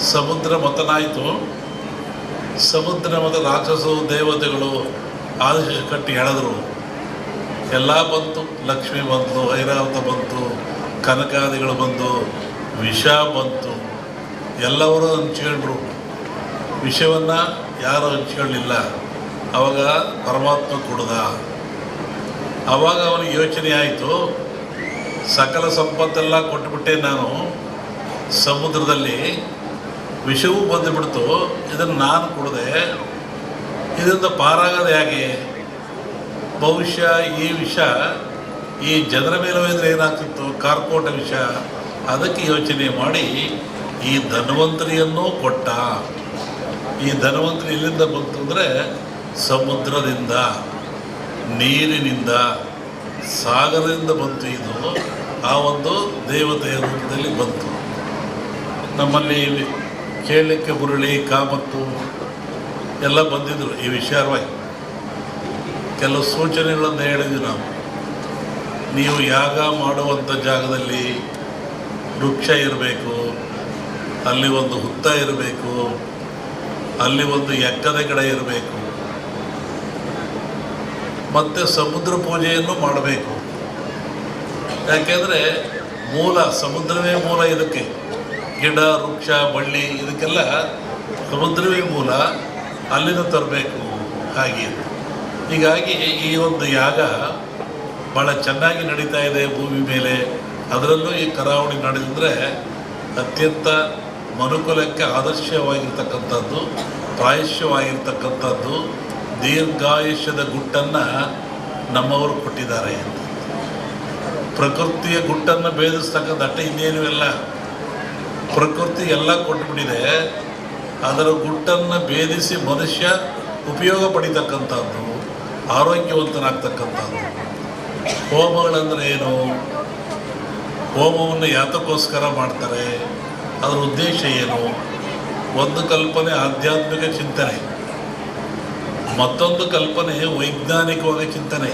ಸಮುದ್ರ ಮತನಾಯಿತು. ಸಮುದ್ರ ಮತ ರಾಕ್ಷಸರು, ದೇವತೆಗಳು ಆದೇಶ ಕಟ್ಟಿ ಎಳೆದ್ರು. ಎಲ್ಲ ಬಂತು, ಲಕ್ಷ್ಮಿ ಬಂತು ಐರಾವತ ಬಂತು, ಕನಕಾದಿಗಳು ಬಂತು ವಿಷ ಬಂತು. ಎಲ್ಲವರು ಹಂಚ್ಕೊಂಡ್ರು ವಿಷವನ್ನು ಯಾರು ಹಂಚ್ಕೊಳ್ಳಿಲ್ಲ ಅವಾಗ ಪರಮಾತ್ಮ ಕುಡ್ದ. ಅವಾಗ ಅವನಿಗೆ ಯೋಚನೆ ಆಯಿತು. ಸಕಲ ಸಂಪತ್ತೆಲ್ಲ ಕೊಟ್ಬಿಟ್ಟೆ ನಾನು. ಸಮುದ್ರದಲ್ಲಿ ವಿಷವೂ ಬಂದುಬಿಡ್ತು. ಇದನ್ನು ನಾನು ಕುಡಿದೆ. ಇದರಿಂದ ಪಾರಾಗೋದು ಹೇಗೆ? ಬಹುಶಃ ಈ ವಿಷ ಈ ಜನರ ಮೇಲೆ ಹೋದರೆ ಏನಾಗ್ತಿತ್ತು? ಕಾರ್ಕೋಟ ವಿಷ. ಅದಕ್ಕೆ ಯೋಚನೆ ಮಾಡಿ ಈ ಧನ್ವಂತರಿಯನ್ನು ಕೊಟ್ಟ. ಈ ಧನ್ವಂತರಿ ಎಲ್ಲಿಂದ ಬಂತು ಅಂದರೆ ಸಮುದ್ರದಿಂದ, ನೀರಿನಿಂದ, ಸಾಗರದಿಂದ ಬಂತು ಇದು. ಆ ಒಂದು ದೇವತೆಯ ರೂಪದಲ್ಲಿ ಬಂತು. ನಮ್ಮಲ್ಲಿ ಕೇಳಲಿಕ್ಕೆ ಬುರುಳಿ ಕಾಮತ್ತು ಎಲ್ಲ ಬಂದಿದ್ದರು ಈ ವಿಚಾರವಾಗಿ ಕೆಲವು ಸೂಚನೆಗಳನ್ನು ಹೇಳಿದ್ವಿ ನಾವು. ನೀವು ಯಾಗ ಮಾಡುವಂಥ ಜಾಗದಲ್ಲಿ ವೃಕ್ಷ ಇರಬೇಕು, ಅಲ್ಲಿ ಒಂದು ಹುತ್ತ ಇರಬೇಕು, ಅಲ್ಲಿ ಒಂದು ಎಕ್ಕದ ಗಿಡ ಇರಬೇಕು, ಮತ್ತು ಸಮುದ್ರ ಪೂಜೆಯನ್ನು ಮಾಡಬೇಕು. ಯಾಕೆಂದರೆ ಮೂಲ, ಸಮುದ್ರವೇ ಮೂಲ ಇದಕ್ಕೆ. ಗಿಡ, ವೃಕ್ಷ ಬಳ್ಳಿ ಇದಕ್ಕೆಲ್ಲ ಸಮುದ್ರವೇ ಮೂಲ. ಅಲ್ಲಿಂದ ತರಬೇಕು ಹಾಗೆ. ಹೀಗಾಗಿ ಈ ಒಂದು ಯಾಗ ಭಾಳ ಚೆನ್ನಾಗಿ ನಡೀತಾ ಇದೆ ಭೂಮಿ ಮೇಲೆ. ಅದರಲ್ಲೂ ಈ ಕರಾವಳಿ ನಡೆದಿದ್ರೆ ಅತ್ಯಂತ ಮನುಕುಲಕ್ಕೆ ಆದರ್ಶವಾಗಿರ್ತಕ್ಕಂಥದ್ದು, ಪ್ರಾಯಶ್ಯವಾಗಿರ್ತಕ್ಕಂಥದ್ದು, ದೀರ್ಘಾಯುಷ್ಯದ ಗುಟ್ಟನ್ನು ನಮ್ಮವರು ಕೊಟ್ಟಿದ್ದಾರೆ ಪ್ರಕೃತಿಯ ಗುಟ್ಟನ್ನು ಭೇದಿಸ್ತಕ್ಕಂಥ ಅಟ್ಟೆ ಇನ್ನೇನು ಇಲ್ಲ. ಪ್ರಕೃತಿ ಎಲ್ಲ ಕೊಟ್ಬಿಟ್ಟಿದೆ ಅದರ ಗುಟ್ಟನ್ನು ಭೇದಿಸಿ ಮನುಷ್ಯ ಉಪಯೋಗ ಪಡಿತಕ್ಕಂಥದ್ದು, ಆರೋಗ್ಯವಂತನಾಗ್ತಕ್ಕಂಥದ್ದು. ಹೋಮಗಳಂದ್ರೆ ಏನು? ಹೋಮವನ್ನು ಯಾತಕ್ಕೋಸ್ಕರ ಮಾಡ್ತಾರೆ, ಅದರ ಉದ್ದೇಶ ಏನು? ಒಂದು ಕಲ್ಪನೆ ಆಧ್ಯಾತ್ಮಿಕ ಚಿಂತನೆ, ಮತ್ತೊಂದು ಕಲ್ಪನೆ ವೈಜ್ಞಾನಿಕವಾಗಿ ಚಿಂತನೆ.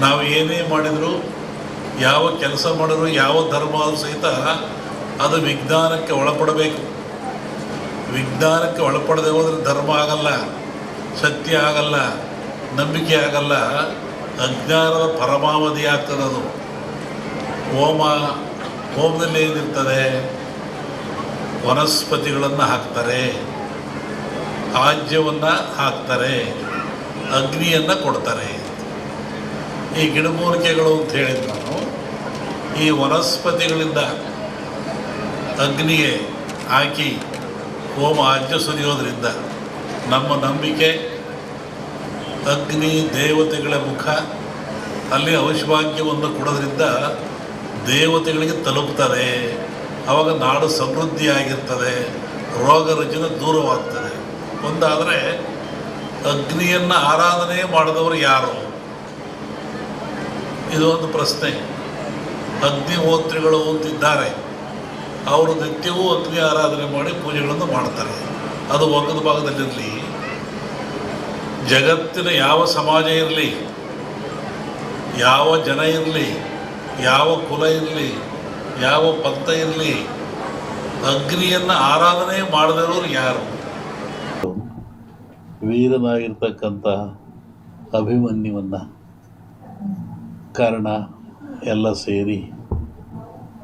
ನಾವು ಏನೇ ಮಾಡಿದರೂ, ಯಾವ ಕೆಲಸ ಮಾಡಿದ್ರು, ಯಾವ ಧರ್ಮ ಸಹಿತ ಅದು ವಿಜ್ಞಾನಕ್ಕೆ ಒಳಪಡಬೇಕು. ವಿಜ್ಞಾನಕ್ಕೆ ಒಳಪಡದೆ ಹೋದರೆ ಧರ್ಮ ಆಗಲ್ಲ ಸತ್ಯ ಆಗಲ್ಲ, ನಂಬಿಕೆ ಆಗಲ್ಲ, ಅಜ್ಞಾನದ ಪರಮಾವಧಿ ಆಗ್ತದೆ ಅದು. ಹೋಮ, ಹೋಮದಲ್ಲಿ ಏನಿರ್ತದೆ? ವನಸ್ಪತಿಗಳನ್ನು ಹಾಕ್ತಾರೆ, ಆಜ್ಯವನ್ನು ಹಾಕ್ತಾರೆ, ಅಗ್ನಿಯನ್ನು ಕೊಡ್ತಾರೆ. ಈ ಗಿಡಮೂಲಿಕೆಗಳು ಅಂತ ಹೇಳಿದ್ದು ನಾನು, ಈ ವನಸ್ಪತಿಗಳಿಂದ ಅಗ್ನಿಗೆ ಹಾಕಿ ಹೋಮ ಆಜ್ಯ ಸುರಿಯೋದ್ರಿಂದ ನಮ್ಮ ನಂಬಿಕೆ ಅಗ್ನಿ ದೇವತೆಗಳ ಮುಖ, ಅಲ್ಲಿ ಔಷಭಾಗ್ಯವನ್ನು ಕೊಡೋದ್ರಿಂದ ದೇವತೆಗಳಿಗೆ ತಲುಪ್ತದೆ. ಆವಾಗ ನಾಡು ಸಮೃದ್ಧಿಯಾಗಿರ್ತದೆ, ರೋಗ ರುಜಿನ ದೂರವಾಗ್ತದೆ. ಒಂದಾದರೆ ಅಗ್ನಿಯನ್ನು ಆರಾಧನೆ ಮಾಡಿದವರು ಯಾರು? ಇದು ಒಂದು ಪ್ರಶ್ನೆ. ಅಗ್ನಿಹೋತ್ರಿಗಳು ಅಂತಿದ್ದಾರೆ. ಅವರು ನಿತ್ಯವೂ ಅಗ್ನಿ ಆರಾಧನೆ ಮಾಡಿ ಪೂಜೆಗಳನ್ನು ಮಾಡ್ತಾರೆ. ಅದು ಒಂದು ಭಾಗದಲ್ಲಿರಲಿ. ಜಗತ್ತಿನ ಯಾವ ಸಮಾಜ ಇರಲಿ, ಯಾವ ಜನ ಇರಲಿ, ಯಾವ ಕುಲ ಇರಲಿ, ಯಾವ ಪಂಥ ಇರಲಿ, ಅಗ್ನಿಯನ್ನು ಆರಾಧನೆ ಮಾಡದಿರೋರು ಯಾರು? ವೀರನಾಗಿರ್ತಕ್ಕಂಥ ಅಭಿಮನ್ಯುವನ್ನು ಕಾರಣ ಎಲ್ಲ ಸೇರಿ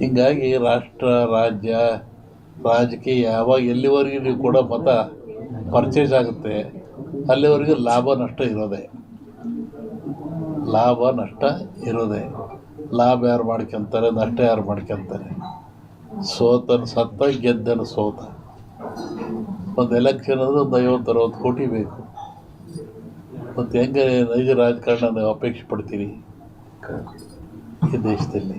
ಹಿಂಗಾಗಿ ರಾಷ್ಟ್ರ, ರಾಜ್ಯ, ರಾಜಕೀಯ, ಯಾವಾಗ ಎಲ್ಲಿವರೆಗೆ ನೀವು ಕೂಡ ಮತ ಪರ್ಚೇಸ್ ಆಗುತ್ತೆ, ಅಲ್ಲಿವರೆಗೂ ಲಾಭ, ನಷ್ಟ ಇರೋದೆ. ಲಾಭ, ನಷ್ಟ ಇರೋದೆ. ಲಾಭ ಯಾರು ಮಾಡ್ಕೊಂತಾರೆ, ನಷ್ಟ ಯಾರು ಮಾಡ್ಕೊಂತಾರೆ. ಸೋತನ ಸತ್ತ, ಗೆದ್ದನ ಸೋತ. ಒಂದು ಎಲೆಕ್ಷನ್ ಅಂದರೆ ಒಂದು ಐವತ್ತು ಅರವತ್ತು ಕೋಟಿ ಬೇಕು. ಮತ್ತು ಹೆಂಗೆ ನೈಜ ರಾಜಕಾರಣ ನೀವು ಅಪೇಕ್ಷೆ ಪಡ್ತೀರಿ? ಈ ದೇಶದಲ್ಲಿ.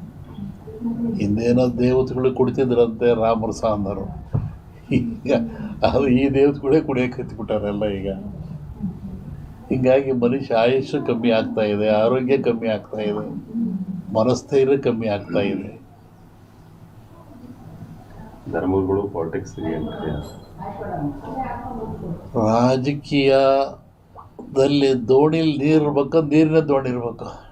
ಹಿಂದೇನೋ ದೇವತೆಗಳು ಕುಡಿತಿದ್ರಂತೆ ರಾಮರ ಸಾಂದರು. ಈಗ ಅದು ಈ ದೇವತೆಗಳೇ ಕುಡಿಯೋಕೆ ಹತ್ಬಿಟ್ಟಾರೆಲ್ಲ ಈಗ. ಹೀಗಾಗಿ ಮನುಷ್ಯ ಆಯುಷ್ಯ ಕಮ್ಮಿ ಆಗ್ತಾ ಇದೆ ಆರೋಗ್ಯ ಕಮ್ಮಿ ಆಗ್ತಾ ಇದೆ ಮನಸ್ಥೈರ್ಯ ಕಮ್ಮಿ ಆಗ್ತಾ ಇದೆ. ಧರ್ಮಗಳು ಪಾಲಿಟಿಕ್ಸ್ ರಾಜಕೀಯದಲ್ಲಿ ದೋಣಿಲಿ ನೀರು ಇರ್ಬೇಕು ನೀರಿನ ದೋಣಿ ಇರ್ಬೇಕು.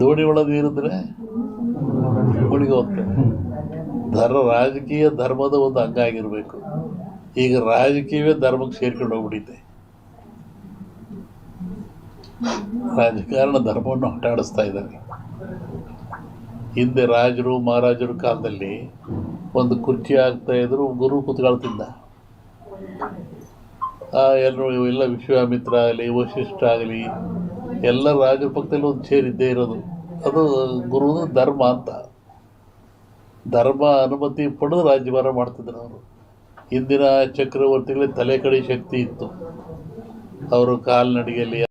ದೋಣಿ ಒಳಗೆ ನೀರಿದ್ರೆ ಮುಳುಗಿ ಹೋಗ್ತದೆ. ಧರ್ಮ ರಾಜಕೀಯ ಧರ್ಮದ ಒಂದು ಅಂಗ ಆಗಿರಬೇಕು. ಈಗ ರಾಜಕೀಯವೇ ಧರ್ಮಕ್ಕೆ ಸೇರ್ಕೊಂಡು ಹೋಗ್ಬಿಟ್ಟಿದೆ. ರಾಜಕಾರಣ ಧರ್ಮವನ್ನು ಆಟಾಡಿಸ್ತಾ ಇದ್ದಾರೆ. ಹಿಂದೆ ರಾಜರು ಮಹಾರಾಜರು ಕಾಲದಲ್ಲಿ ಒಂದು ಕುರ್ಚಿ ಆಗ್ತಾ ಇದ್ರು, ಗುರು ಕೂತ್ಕೊಳ್ತಿದ್ದ. ಎಲ್ಲರೂ ಎಲ್ಲ ವಿಶ್ವಾಮಿತ್ರ ಆಗಲಿ ವಶಿಷ್ಠ ಆಗಲಿ, ಎಲ್ಲ ರಾಜರ ಪಕ್ಕದಲ್ಲಿ ಒಂದು ಸೇರಿದ್ದೇ ಇರೋದು. ಅದು ಗುರು ಧರ್ಮ ಅಂತ. ಧರ್ಮ ಅನುಮತಿ ಪಡೆದು ರಾಜ್ಯಭಾರ ಮಾಡ್ತಿದ್ರು ಅವರು. ಹಿಂದಿನ ಚಕ್ರವರ್ತಿಗಳಿಗೆ ತಲೆ ಕಡೆ ಶಕ್ತಿ ಇತ್ತು. ಅವರು ಕಾಲ್ನಡಿಗೆಯಲ್ಲಿ